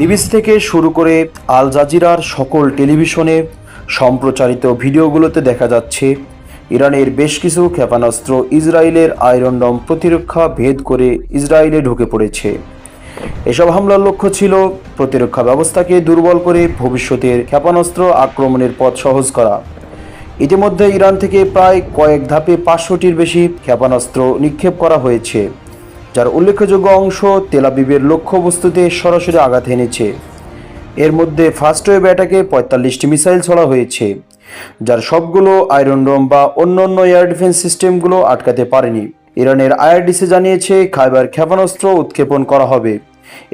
BBC থেকে শুরু করে আল জাজিরার সকল টেলিভিশনে সম্প্রচারিত ভিডিওগুলোতে দেখা যাচ্ছে, ইরানের বেশ কিছু ক্ষেপণাস্ত্র ইসরায়েলের আয়রন ডম প্রতিরক্ষা ভেদ করে ইসরায়েলে ঢুকে পড়েছে। এসব হামলার লক্ষ্য ছিল প্রতিরক্ষা ব্যবস্থাকে দুর্বল করে ভবিষ্যতের ক্ষেপণাস্ত্র আক্রমণের পথ সহজ করা। ইতিমধ্যে ইরান থেকে প্রায় কয়েক ধাপে পাঁচশোটির বেশি ক্ষেপণাস্ত্র নিক্ষেপ করা হয়েছে। যার উল্লেখযোগ্য অংশ তেলাবিবের লক্ষ্যবস্তুতে সরাসরি আঘাত এনেছে। এর মধ্যে ফার্স্ট ওয়েভ অ্যাটাকে পঁয়তাল্লিশটি মিসাইল ছড়া হয়েছে, যার সবগুলো আয়রন ডোম বা অন্যান্য এয়ার ডিফেন্স সিস্টেমগুলো আটকাতে পারেনি। ইরানের আইআরডিসি জানিয়েছে, খাইবার ক্ষেপণাস্ত্র উৎক্ষেপণ করা হবে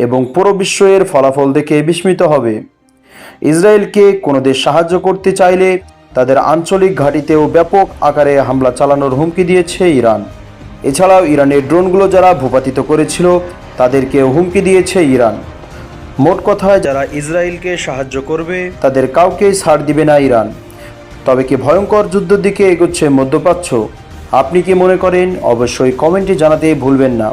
এবং পুরো বিশ্ব এর ফলাফল দেখে বিস্মিত হবে। ইসরায়েলকে কোনো দেশ সাহায্য করতে চাইলে তাদের আঞ্চলিক ঘাঁটিতেও ব্যাপক আকারে হামলা চালানোর হুমকি দিয়েছে ইরান। এছাড়াও ইরানের ড্রোনগুলো যারা ভূপাতিত করেছিল তাদেরকে হুমকি দিয়েছে ইরান। মোট কথায় যারা ইসরায়েলকে সাহায্য করবে তাদের কাউকে ছাড় দিবে না ইরান। তবে কি ভয়ঙ্কর যুদ্ধের দিকে এগোচ্ছে মধ্যপ্রাচ্য? আপনি কি মনে করেন? অবশ্যই কমেন্টে জানাতে ভুলবেন না।